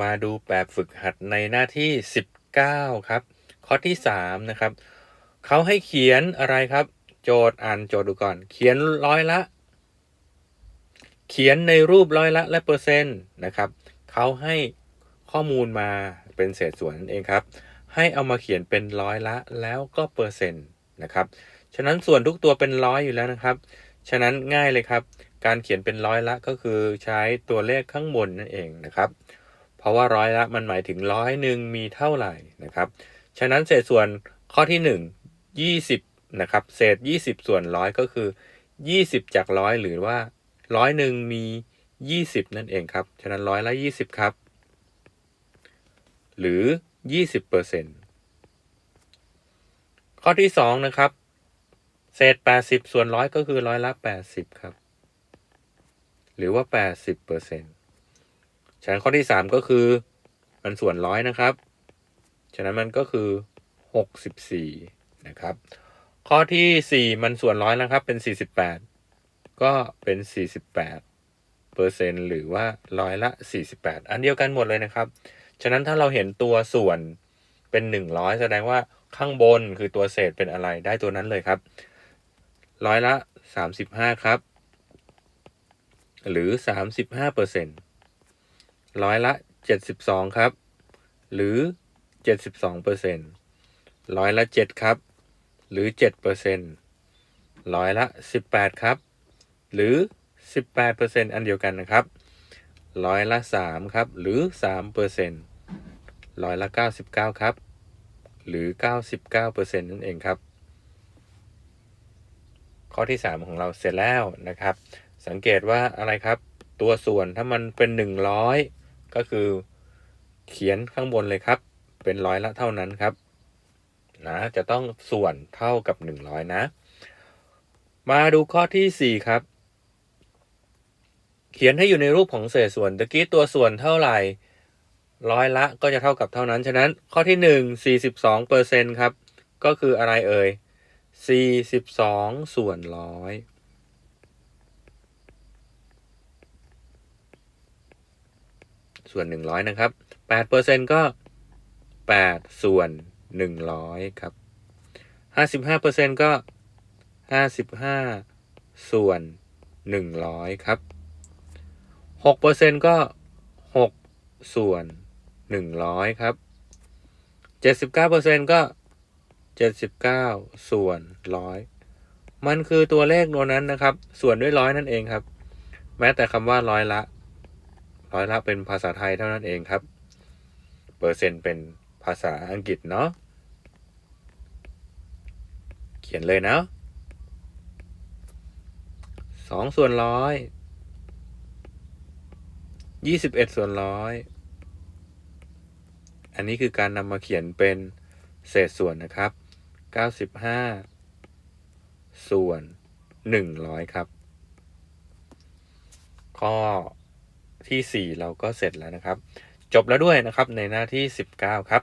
มาดูแบบฝึกหัดในหน้าที่ 19 ครับ ข้อที่ 3 นะครับ เขาให้เขียนอะไรครับ โจทย์อ่านโจทย์ดูก่อน เขียนร้อยละ เขียนในรูปร้อยละและเปอร์เซ็นต์นะครับ เขาให้ข้อมูลมาเป็นเศษส่วนนั่นเองครับ ให้เอามาเขียนเป็นร้อยละแล้วก็เปอร์เซ็นต์นะครับ ฉะนั้นส่วนทุกตัวเป็นร้อยอยู่แล้วนะครับ ฉะนั้นง่ายเลยครับ การเขียนเป็นร้อยละก็คือใช้ตัวเลขข้างบนนั่นเองนะครับ ราะว่าร้อยละมันหมายถึงร้อยหนึ่งมีเท่าไหร่นะครับ ฉะนั้นเศษส่วนข้อที่ 1 20นะครับเศษ 20 ส่วนร้อยก็คือ 20 จากร้อยหรือว่าร้อยหนึ่งมี 20 นั่นเองครับ ฉะนั้นร้อยละ 20 ครับ หรือ 20%ข้อที่ 2 นะครับ เศษ 80 ส่วนร้อยก็คือร้อยละ 80 ครับ หรือว่า 80% ฉะนั้นข้อที่สามก็คือ มันส่วนร้อยนะครับ ฉะนั้นมันก็คือหกสิบสี่นะครับ ข้อที่สี่มันส่วนร้อยนะครับ เป็นสี่สิบแปดก็เป็นสี่สิบแปดเปอร์เซ็นต์หรือว่าร้อยละสี่สิบแปดอันเดียวกันหมดเลยนะครับ ฉะนั้นถ้าเราเห็นตัวส่วนเป็นหนึ่งร้อยแสดงว่าข้างบนคือตัวเศษเป็นอะไรได้ตัวนั้นเลยครับ ร้อยละสามสิบห้าครับ หรือสามสิบห้าเปอร์เซ็นต์ ร้อยละเจ็ดสิบสองครับ หรือเจ็ดสิบสองเปอร์เซ็นร้อยละเจ็ดครับ หรือเจ็ดเปอร์เซ็นร้อยละสิบแปดครับ หรือสิบแปดเปอร์เซ็นอันเดียวกันนะครับ ร้อยละสามครับ หรือสามเปอร์เซ็นร้อยละเก้าสิบเก้าครับ หรือเก้าสิบเก้าเปอร์เซ็นนั่นเองครับ ข้อที่ 3 ของเราเสร็จแล้วนะครับ สังเกตว่าอะไรครับ ตัวส่วนถ้ามันเป็น 100 ก็คือเขียนข้างบนเลยครับ เป็นร้อยละเท่านั้นครับนะจะต้องส่วนเท่ากับ 100 นะ มาดูข้อที่ 4 ครับ เขียนให้อยู่ในรูปของเศษส่วนตะกี้ตัวส่วนเท่าไหร่ร้อยละก็จะเท่ากับเท่านั้น ฉะนั้นข้อที่ 1 42เปอร์เซ็นครับ ก็คืออะไรเอ่ย 42 ส่วนร้อย ส่วน 100 นะครับ8เปอร์เซ็นก็ 8 ส่วน 100 ครับ 55เปอร์เซ็นก็ 55 ส่วน 100 ครับ6เปอร์เซ็นก็ 6 ส่วน 100 ครับ 79เปอร์เซ็นก็เจ็ดสิบเก้าส่วนร้อยมันคือตัวเลขตัวนั้นนะครับ ส่วนด้วยร้อยนั่นเองครับ แม้แต่คำว่าร้อยละ ร้อยละเป็นภาษาไทยเท่านั้นเองครับ เปอร์เซ็นต์เป็นภาษาอังกฤษเนาะ เขียนเลยนะสองส่วนร้อยยี่สิบเอ็ดส่วนร้อยอันนี้คือการนำมาเขียนเป็นเศษส่วนนะครับ95ส่วน100ครับ ข้อ ที่ 4 เราก็เสร็จแล้วนะครับ จบแล้วด้วยนะครับในหน้าที่ 19 ครับ